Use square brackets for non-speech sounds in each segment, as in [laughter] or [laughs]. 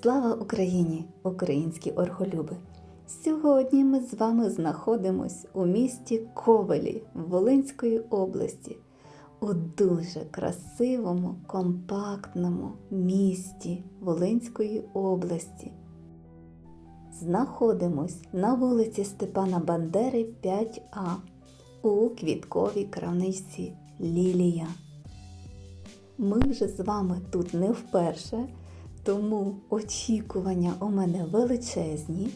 Слава Україні, українські орхолюби! Сьогодні ми з вами знаходимось у місті Ковелі Волинської області, у дуже красивому, компактному місті Волинської області. Знаходимось на вулиці Степана Бандери 5А у квітковій крамниці Лілія. Ми вже з вами тут не вперше, тому очікування у мене величезні.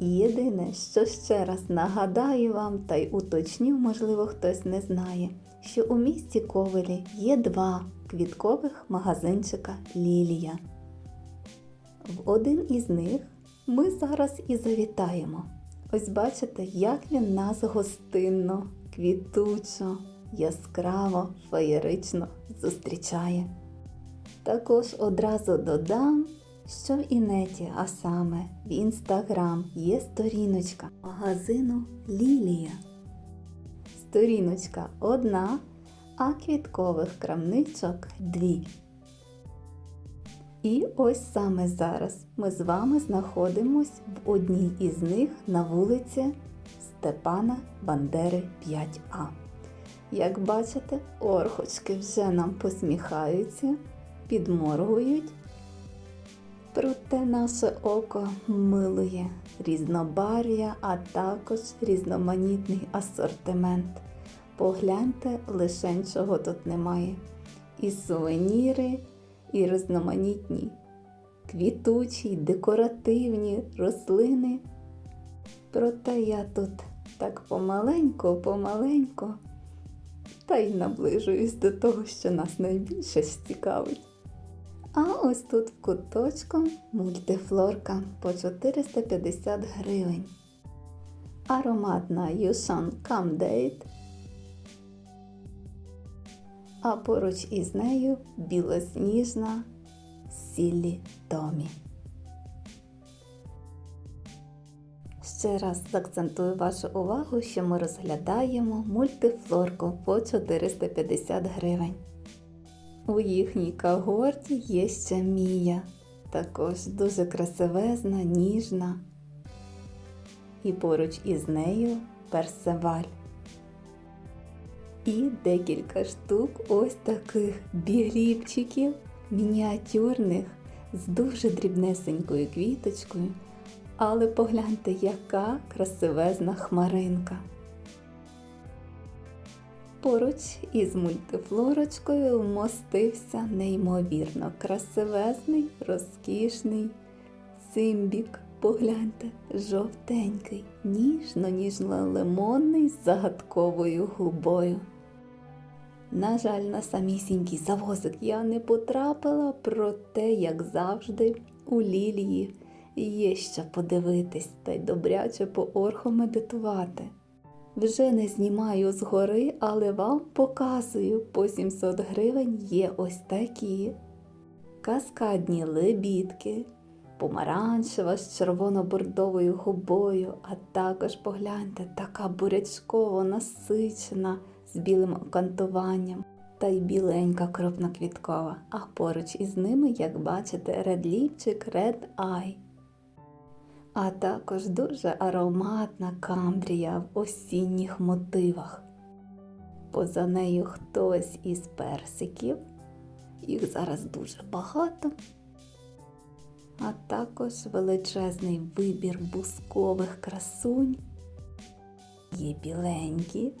І Єдине, що ще раз нагадаю вам та й уточню, можливо, хтось не знає, що у місті Ковелі є два квіткових магазинчика Лілія. В один із них ми зараз і завітаємо. Ось бачите, як він нас гостинно, квітучо, яскраво, феєрично зустрічає. Також одразу додам, що в інеті, а саме в інстаграм є сторіночка магазину Лілія. Сторіночка одна, а квіткових крамничок дві. І ось саме зараз ми з вами знаходимось в одній із них на вулиці Степана Бандери 5А. Як бачите, орхочки вже нам посміхаються, підморгують. Проте наше око милує різнобарв'я, а також різноманітний асортимент. Погляньте, лише чого тут немає. І сувеніри, і різноманітні квітучі, декоративні рослини. Проте я тут так помаленько, та й наближуюсь до того, що нас найбільше цікавить. А ось тут в куточку мультифлорка по 450 гривень. Ароматна Cam Date. А поруч із нею білосніжна Сіллі Томі. Ще раз заакцентую вашу увагу, що ми розглядаємо мультифлорку по 450 гривень. У їхній когорті є ще Мія, також дуже красивезна, ніжна. І поруч із нею персеваль. І декілька штук ось таких бігліпчиків, мініатюрних, з дуже дрібнесенькою квіточкою. Але погляньте, яка красивезна хмаринка. Поруч із мультифлорочкою вмостився неймовірно красивезний, розкішний цимбік. Погляньте, жовтенький, ніжно-ніжно-лимонний з загадковою губою. На жаль, на самісінький завозик я не потрапила, проте, як завжди, у лілії є що подивитись та й добряче поорхомедитувати. Вже не знімаю згори, але вам показую. По 700 гривень є ось такі. Каскадні лебідки, помаранчева з червоно-бордовою губою, а також погляньте, така бурячково насичена з білим окантуванням та й біленька крупноквіткова, а поруч із ними, як бачите, редліпчик Red Eye. А також дуже ароматна камбрія в осінніх мотивах. Поза нею хтось із персиків, їх зараз дуже багато, а також величезний вибір бускових красунь, є біленькі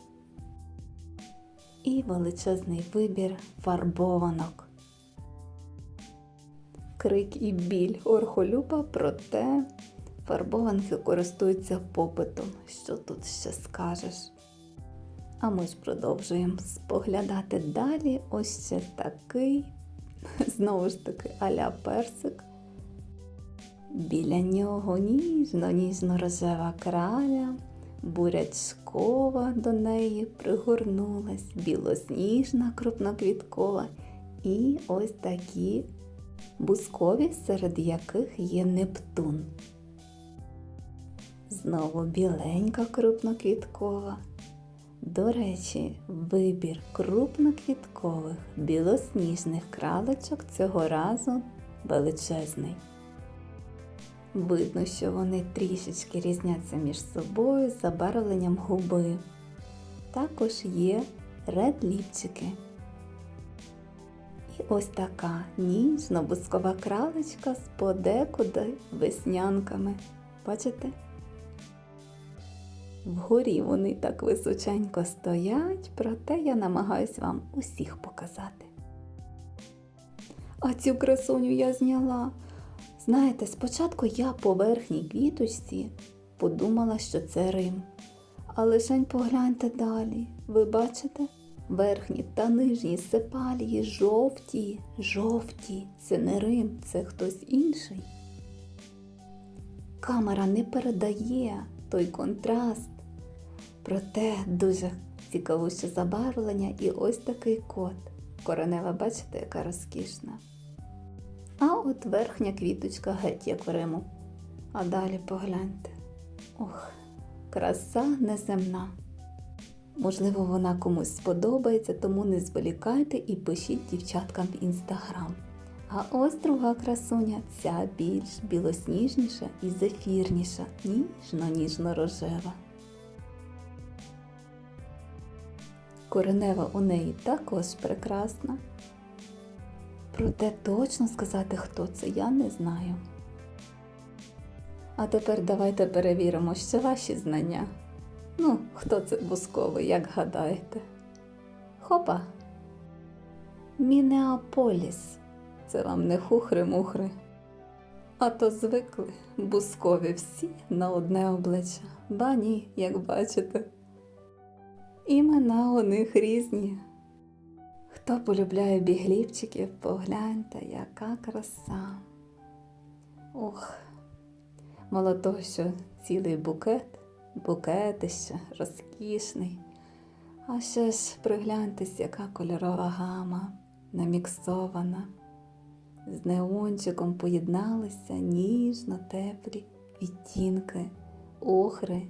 і величезний вибір фарбованок. Крик і біль орхолюба, проте фарбованки користуються попитом. Що тут ще скажеш? А ми ж продовжуємо споглядати далі. Ось ще такий, [laughs] знову ж таки, аля персик. Біля нього ніжно-ніжно рожева краля, бурячкова до неї пригорнулась, білосніжна крупноквіткова і ось такі бускові, серед яких є Нептун. Знову біленька крупноквіткова. До речі, вибір крупноквіткових білосніжних кралечок цього разу величезний. Видно, що вони трішечки різняться між собою з забарвленням губи. Також є ред-ліпчики. І ось така ніжно-бускова кралечка з подекуди веснянками. Бачите? Вгорі вони так височенько стоять, проте я намагаюсь вам усіх показати. А цю красуню я зняла. Знаєте, спочатку я по верхній квіточці подумала, що це Рим. Але лишень погляньте далі. Ви бачите? Верхні та нижні сепалії жовті, жовті. Це не Рим, це хтось інший. Камера не передає той контраст. Проте дуже цікавуще забарвлення і ось такий кот. Коренева, бачите, яка розкішна. А от верхня квіточка геть як в Риму. А далі погляньте. Ох, краса неземна. Можливо, вона комусь сподобається, тому не зволікайте і пишіть дівчаткам в інстаграм. А ось друга красуня, ця більш білосніжніша і зефірніша, ніжно-ніжно-рожева. Коренева у неї також прекрасна. Проте точно сказати, хто це, я не знаю. А тепер давайте перевіримо ще ваші знання. Ну, хто це бусковий, як гадаєте? Хопа. Мінеаполіс. Це вам не хухри-мухри. А то звикли бускові всі на одне обличчя. Ба ні, як бачите. Імена у них різні. Хто полюбляє біглівчиків, погляньте, яка краса. Мало того, що цілий букет, букетище, розкішний. А ще ж пригляньтесь, яка кольорова гама, наміксована. З неончиком поєдналися ніжно теплі відтінки, охри.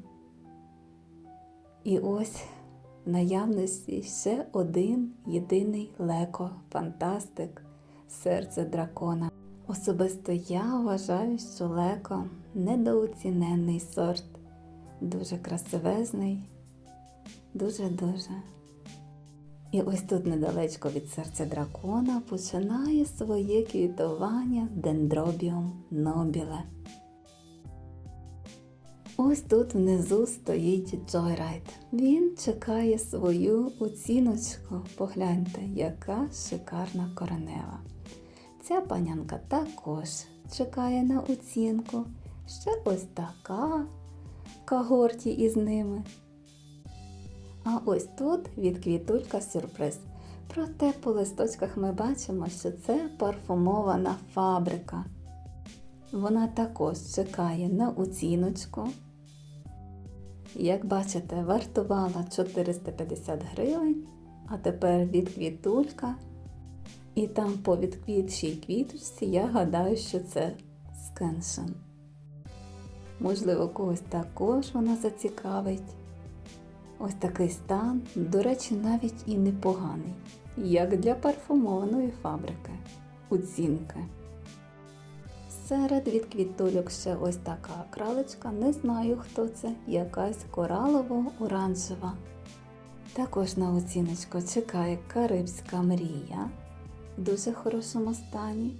І ось в наявності ще один єдиний леко, фантастик, серце дракона. Особисто я вважаю, що леко недооціненний сорт, дуже красивезний, дуже-дуже. І ось тут недалечко від серця дракона починає своє квітування дендробіум нобіле. Ось тут внизу стоїть Джойрайд. Він чекає свою оціночку. Погляньте, яка шикарна коренева. Ця панянка також чекає на оцінку. Ще ось така в когорті із ними. А ось тут від квітулька сюрприз. Проте по листочках ми бачимо, що це парфумована фабрика. Вона також чекає на оціночку. Як бачите, вартувала 450 гривень, а тепер від квітулька. І там по відквітшій квіточці я гадаю, що це скеншен. Можливо, когось також вона зацікавить. Ось такий стан, до речі, навіть і непоганий, як для парфумованої фабрики. Оцінки. Серед від квітульок ще ось така кралечка, не знаю хто це, якась коралово-оранжева. Також на оціночку чекає Карибська мрія в дуже хорошому стані,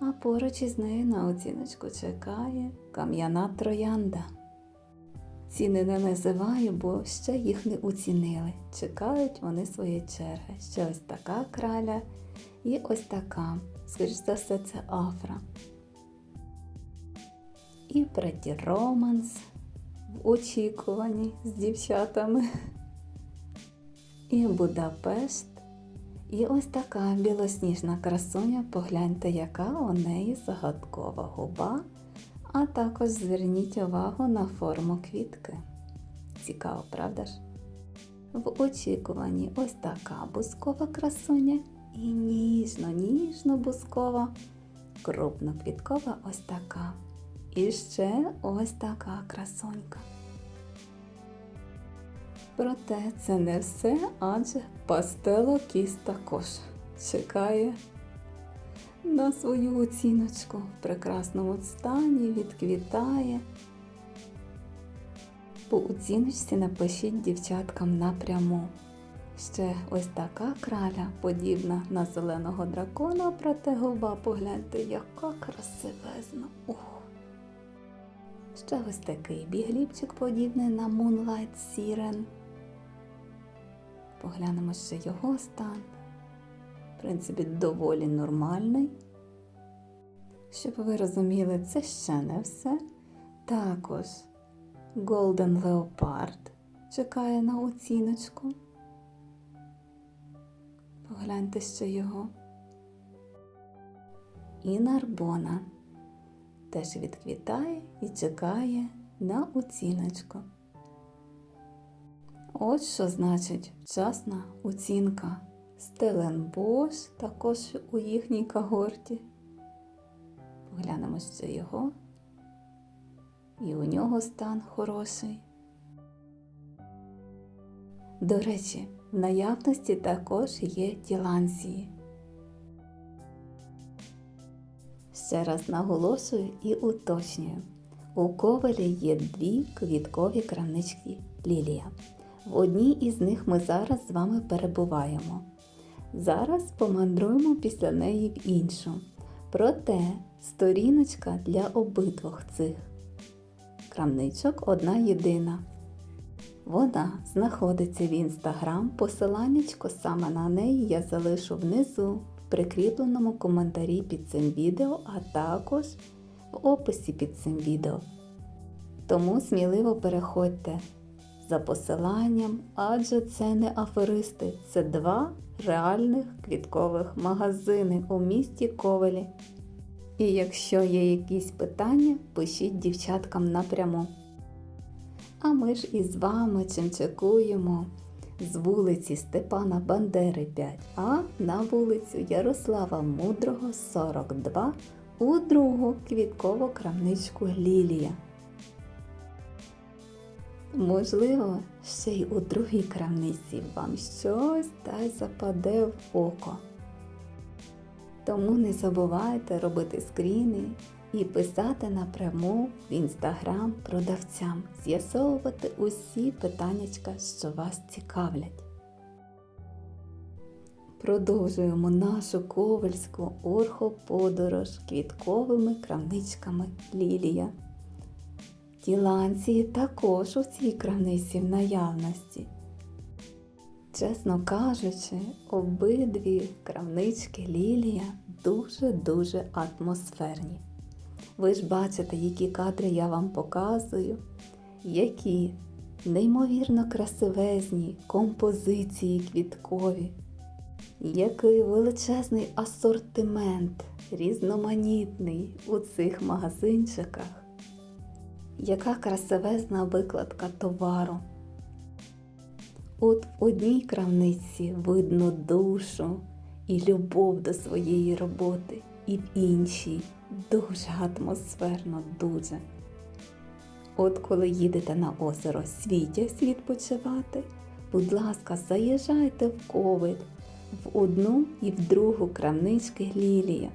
а поруч із нею на оціночку чекає кам'яна троянда. Ціни не називаю, бо ще їх не оцінили. Чекають вони своєї черги. Ще ось така краля і ось така. Скоріш за все, це афра. І Pretty Романс в очікуванні з дівчатами. І Будапешт. І ось така білосніжна красуня, погляньте, яка у неї загадкова губа. А також зверніть увагу на форму квітки. Цікаво, правда ж? В очікуванні ось така бускова красуня і ніжно-ніжно бускова, крупноквіткова ось така. І ще ось така красунька. Проте це не все, адже пастело кіс також чекає на свою оціночку в прекрасному стані, відквітає. По оціночці напишіть дівчаткам напряму. Ще ось така краля, подібна на зеленого дракона, проте губа, погляньте, яка красивезна. Ух! Ще ось такий бігліпчик, подібний на Moonlight Siren. Поглянемо ще його стан. В принципі, доволі нормальний. Щоб ви розуміли, це ще не все. Також Golden Leopard чекає на оціночку. Погляньте ще його. І Нарбона теж відквітає і чекає на оціночку. От що значить вчасна оцінка. Стеленбош також у їхній когорті. Поглянемо ще його. І у нього стан хороший. До речі, в наявності також є тіланції. Ще раз наголошую і уточнюю. У ковалі є дві квіткові крамнички Лілія. В одній із них ми зараз з вами перебуваємо. Зараз помандруємо після неї в іншу. Проте сторіночка для обидвох цих крамничок одна єдина. Вона знаходиться в інстаграм. Посиланнячко саме на неї я залишу внизу прикріпленому коментарі під цим відео, а також в описі під цим відео. Тому сміливо переходьте за посиланням, адже це не аферисти, це два реальних квіткових магазини у місті Ковелі. І якщо є якісь питання, пишіть дівчаткам напряму. А ми ж із вами чимчикуємо з вулиці Степана Бандери 5А на вулицю Ярослава Мудрого 42 у другу квіткову крамничку Лілія. Можливо, ще й у другій крамниці вам щось та й западе в око. Тому не забувайте робити скріни і писати напряму в інстаграм продавцям, з'ясовувати усі питаннячка, що вас цікавлять. Продовжуємо нашу ковальську орхоподорож квітковими крамничками Лілія. Тіланції також у цій крамниці в наявності. Чесно кажучи, обидві крамнички Лілія дуже-дуже атмосферні. Ви ж бачите, які кадри я вам показую, які неймовірно красивезні композиції квіткові, який величезний асортимент, різноманітний у цих магазинчиках, яка красивезна викладка товару. От в одній крамниці видно душу і любов до своєї роботи, і в іншій дуже атмосферно, дуже. От коли їдете на озеро Світязь відпочивати, будь ласка, заїжджайте в ковид в одну і в другу крамнички Лілія.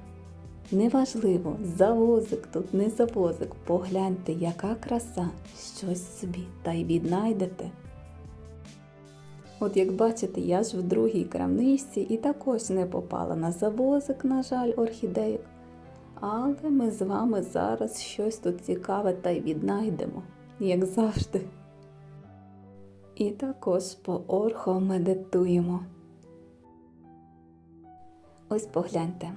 Неважливо, завозик тут, не завозик, погляньте, яка краса, щось собі та й віднайдете. От як бачите, я ж в другій крамничці і також не попала на завозик, на жаль, орхідейок. Але ми з вами зараз щось тут цікаве та й віднайдемо, як завжди. І також по орхо медитуємо. Ось погляньте,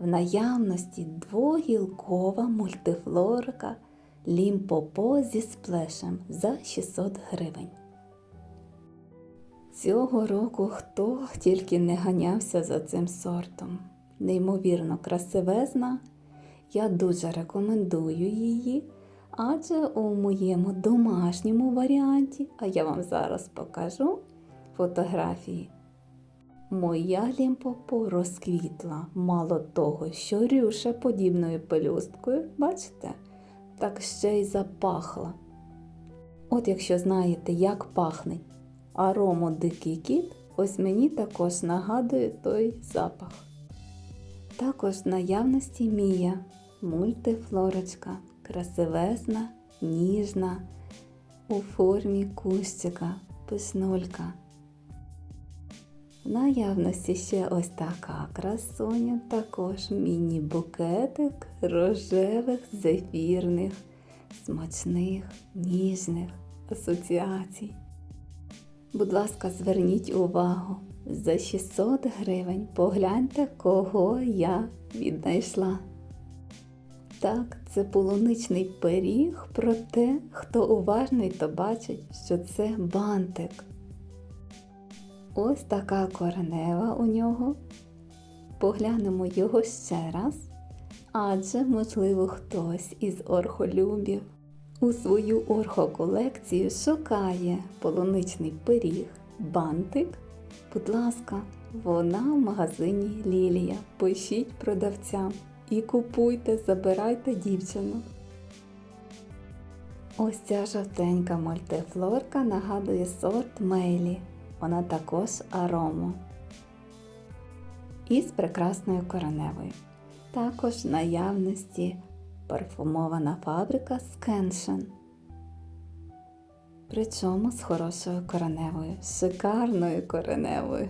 в наявності двогілкова мультифлорика лімпопо зі сплешем за 600 гривень. Цього року хто тільки не ганявся за цим сортом. Неймовірно красивезна. Я дуже рекомендую її, адже у моєму домашньому варіанті, а я вам зараз покажу фотографії. Моя лімпопо розквітла, мало того, що рюша подібною пелюсткою, бачите, так ще й запахла. От якщо знаєте, як пахне арому дикий кіт, ось мені також нагадує той запах. також в наявності Мія, мультифлорочка, красивезна, ніжна, у формі кущика, пишнулька. В наявності ще ось така красуня, також міні-букетик рожевих, зефірних, смачних, ніжних асоціацій. Будь ласка, зверніть увагу, за 600 гривень погляньте, кого я віднайшла. Так, це полуничний пиріг, проте, хто уважний, то бачить, що це бантик. Ось така коренева у нього. Поглянемо його ще раз, адже, можливо, хтось із орхолюбів у свою орхоколекцію шукає полуничний пиріг, бантик. Будь ласка, вона в магазині Лілія. Пишіть продавцям і купуйте, забирайте дівчину. Ось ця жовтенька мультифлорка нагадує сорт Мейлі. Вона також арому. І з прекрасною кореневою. Також наявності парфумована фабрика Скеншен. Причому з хорошою кореневою, шикарною кореневою.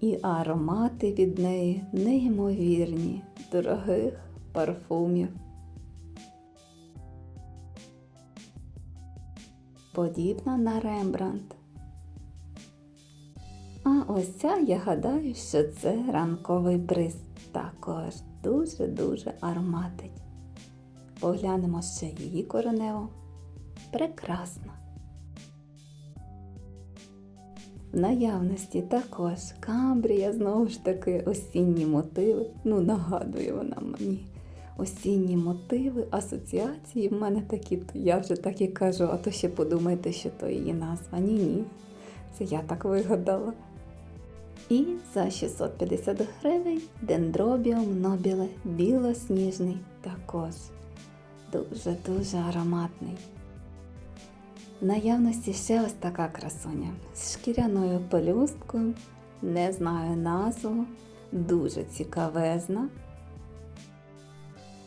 І аромати від неї неймовірні, дорогих парфумів. Подібна на Рембрандт. А ось ця я гадаю, що це ранковий бриз. Також дуже-дуже ароматить. Поглянемо ще її кореневу. Прекрасна. В наявності також камбрія, знову ж таки, осінні мотиви. Ну, нагадує вона мені. Осінні мотиви, асоціації в мене такі, я вже так і кажу, а то ще подумайте, що то її назва. Ні, ні. Це я так вигадала. І за 650 гривень дендробіум нобіле білосніжний також. Дуже-дуже ароматний. Наявності ще ось така красуня з шкіряною пелюсткою, не знаю назву, дуже цікавезна.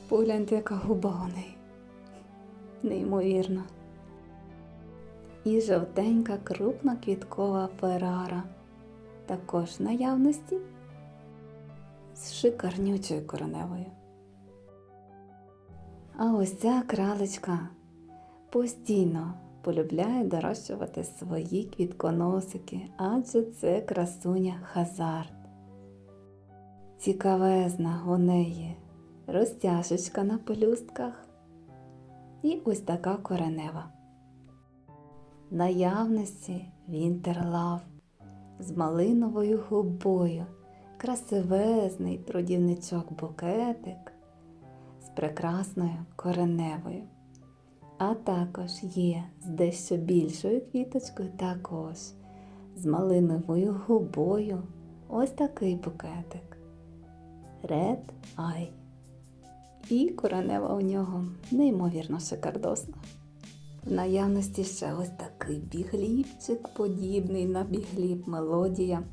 Погляньте, яка губа у неї. Неймовірно. І жовтенька крупна квіткова ферара. Також наявності з шикарнючою кореневою. А ось ця кралечка постійно полюбляє дорощувати свої квітконосики, адже це красуня Хазард. Цікавезна у неї розтяжечка на пелюстках і ось така коренева. Наявності Вінтерлав з малиновою губою, красивезний трудівничок букетик з прекрасною кореневою. А також є з дещо більшою квіточкою, також з малиновою губою ось такий букетик. Red Eye. І коренева у нього неймовірно шикардосна. В наявності ще ось такий бігліпчик, подібний на бігліп мелодія.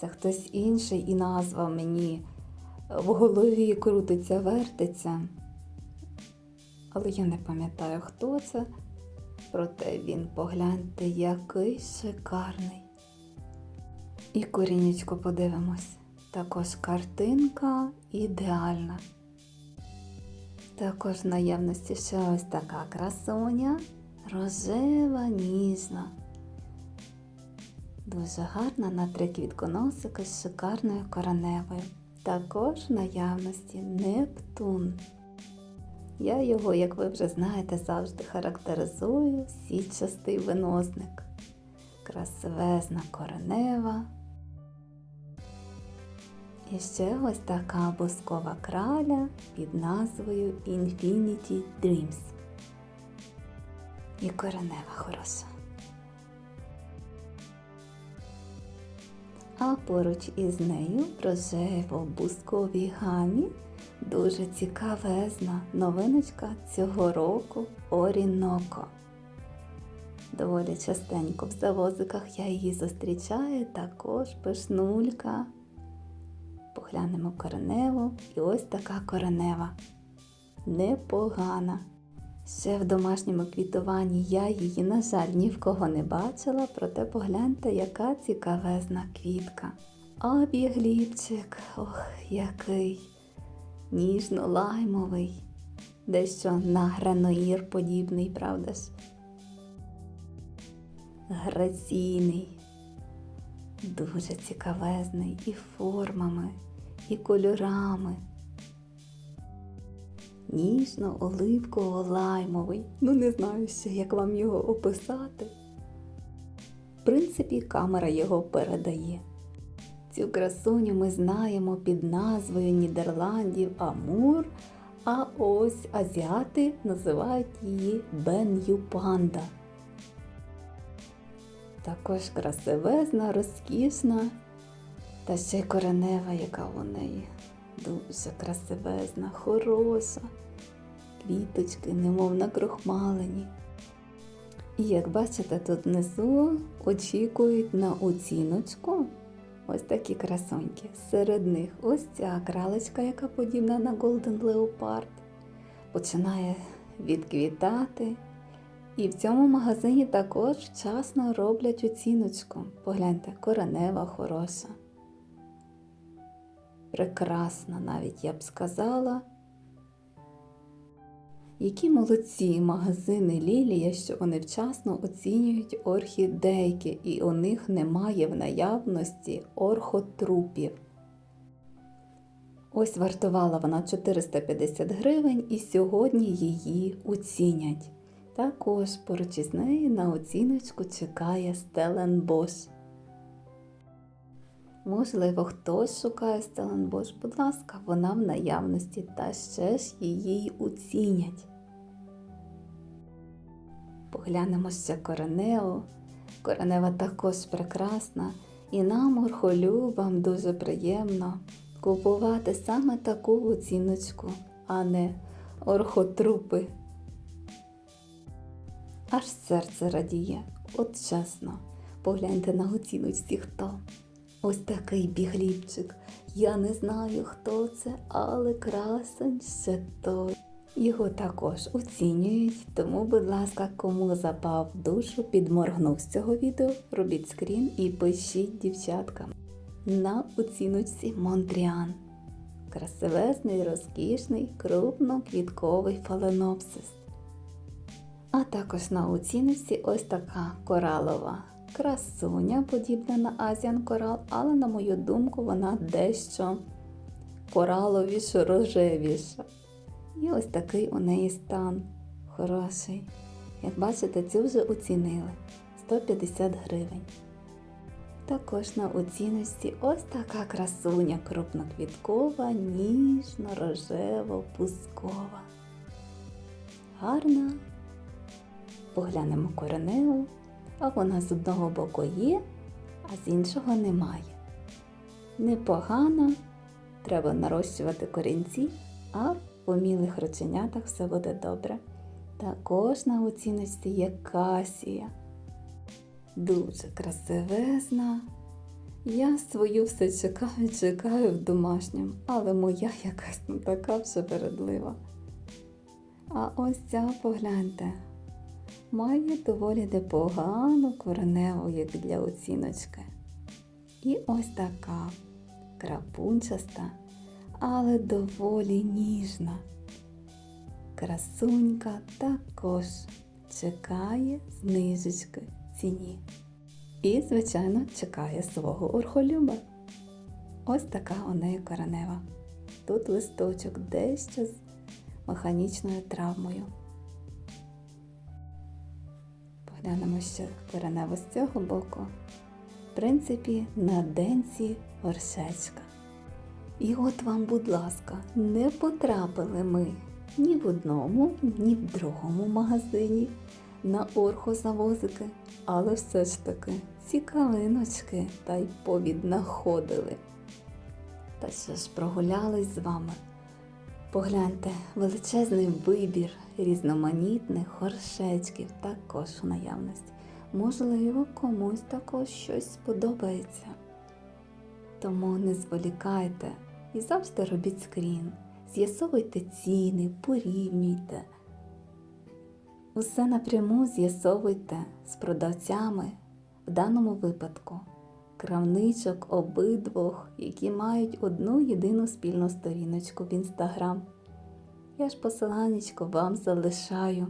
Це хтось інший і назва мені в голові крутиться, вертиться. Але я не пам'ятаю, хто це. Проте він, погляньте, який шикарний. І корінечко подивимось. Також картинка ідеальна. Також в наявності ще ось така красуня рожева, ніжна. Дуже гарна на три квітконосика з шикарною короневою. Також в наявності Нептун. Я його, як ви вже знаєте, завжди характеризую січастий виносник. Красивезна коренева. І ще ось така бускова краля під назвою Infinity Dreams і коренева хороша. А поруч із нею в рожево-бусковій гамі дуже цікавезна новиночка цього року Оріноко. Доволі частенько в завозиках я її зустрічаю, також пишнулька. Поглянемо кореневу і ось така коренева. Непогана. Ще в домашньому квітуванні я її, на жаль, ні в кого не бачила, проте погляньте, яка цікавезна квітка. А бігліпчик, ох, який ніжно-лаймовий, дещо на граноїр подібний, правда ж? Граційний, дуже цікавезний і формами, і кольорами. Ніжно-оливково-лаймовий. Ну не знаю як вам його описати. В принципі, камера його передає. Цю красуню ми знаємо під назвою Нідерландів Амур, а ось азіати називають її Бен'ю Панда. Також красивезна, розкішна та ще коренева, яка у неї. Дуже красивезна, хороша. Квіточки, немов накрохмалені. І як бачите, тут внизу очікують на оціночку ось такі красуньки. Серед них ось ця кралечка, яка подібна на Golden Leopard, починає відквітати. І в цьому магазині також вчасно роблять оціночку. Погляньте, коренева хороша. Прекрасна, навіть я б сказала. Які молодці магазини Лілія, що вони вчасно оцінюють орхідейки, і у них немає в наявності орхотрупів. Ось вартувала вона 450 гривень і сьогодні її оцінять. Також поруч із нею на оціночку чекає Стеленбош. Можливо, хтось шукає Стеленбош, будь ласка, вона в наявності та ще ж її оцінять. Поглянемо ще коренео. Коренева також прекрасна, і нам, орхолюбам, дуже приємно купувати саме таку оціночку, а не орхотрупи. Аж серце радіє, от чесно, погляньте на оціночці хто. Ось такий бігліпчик. Я не знаю, хто це, але красень ще той. Його також оцінюють, тому, будь ласка, кому запав душу, підморгнув з цього відео, робіть скрін і пишіть дівчаткам. На оціночці Монтріан. Красивезний, розкішний, крупноквітковий фаленопсис. А також на оціночці ось така коралова красуня, подібна на Азіан Корал, але, на мою думку, вона дещо кораловіше рожевіша. І ось такий у неї стан хороший. Як бачите, цю вже оцінили 150 гривень. Також на оціночці ось така красуня крупноквіткова, ніжно-рожево, пускова. Гарна. Поглянемо кореневу, а вона з одного боку є, а з іншого немає. Непогано, треба нарощувати корінці, а в помілих рученятах все буде добре. Також на оціночці є касія. Дуже красивезна. Я свою все чекаю, чекаю в домашньому, але моя якась не така вже вередлива. А ось ця погляньте, має доволі непогану кореневу, як для оціночки. І ось така крапунчаста, але доволі ніжна. Красунька також чекає знижечки ціні. І, звичайно, чекає свого орхолюба. Ось така у неї коренева. Тут листочок дещо з механічною травмою. Поглянемо ще коренево з цього боку. В принципі, на денці горшечка. І от вам, будь ласка, не потрапили ми ні в одному, ні в другому магазині на орхозавозики, але все ж таки цікавиночки та й повіднаходили. Та ще ж прогулялись з вами. Погляньте, величезний вибір різноманітних горшечків також у наявності. Можливо, комусь також щось сподобається. Тому не зволікайте і завжди робіть скрін. З'ясовуйте ціни, порівнюйте. Усе напряму з'ясовуйте з продавцями, в даному випадку крамничок обидвох, які мають одну єдину спільну сторіночку в інстаграм. Я ж посиланечко вам залишаю.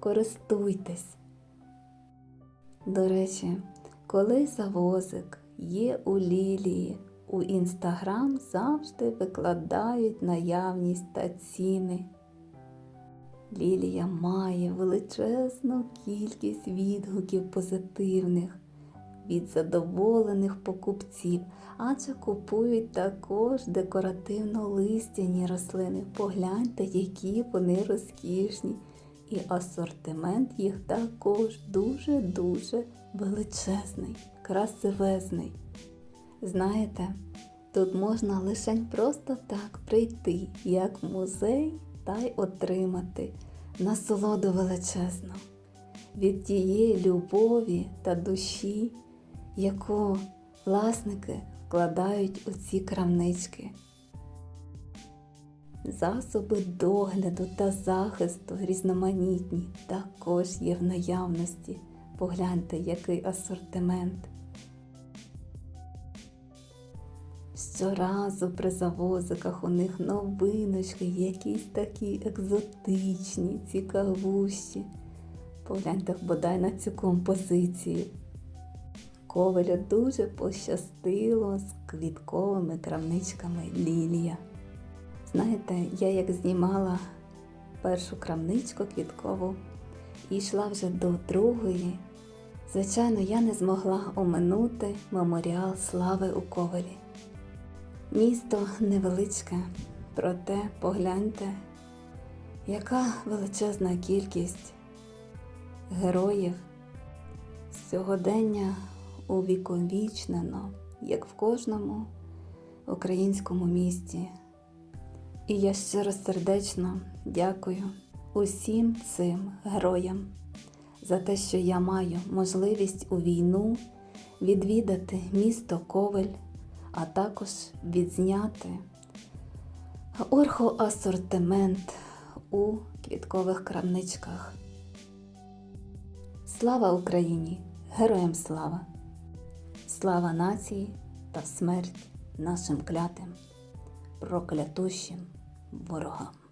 Користуйтесь. До речі, коли завозик є у Лілії, у інстаграм завжди викладають наявність та ціни. Лілія має величезну кількість відгуків позитивних від задоволених покупців, адже купують також декоративно-листяні рослини. Погляньте, які вони розкішні. І асортимент їх також дуже-дуже величезний, красивезний. Знаєте, тут можна лише просто так прийти, як музей, та й отримати насолоду величезну від тієї любові та душі, яку власники вкладають у ці крамнички. Засоби догляду та захисту різноманітні також є в наявності. Погляньте, який асортимент. Щоразу при завозиках у них новиночки, якісь такі екзотичні, цікавущі. Погляньте бодай на цю композицію. Ковалю дуже пощастило з квітковими крамничками Лілія. Знаєте, я як знімала першу крамничку квіткову і йшла вже до другої, звичайно, я не змогла оминути меморіал слави у Ковелі. Місто невеличке, проте погляньте, яка величезна кількість героїв сьогодення увіковічнено, як в кожному українському місті. І я щиро сердечно дякую усім цим героям за те, що я маю можливість у війну відвідати місто Ковель, а також відзняти орхоасортимент у квіткових крамничках. Слава Україні! Героям слава! Слава нації та смерть нашим клятим, проклятущим ворогам!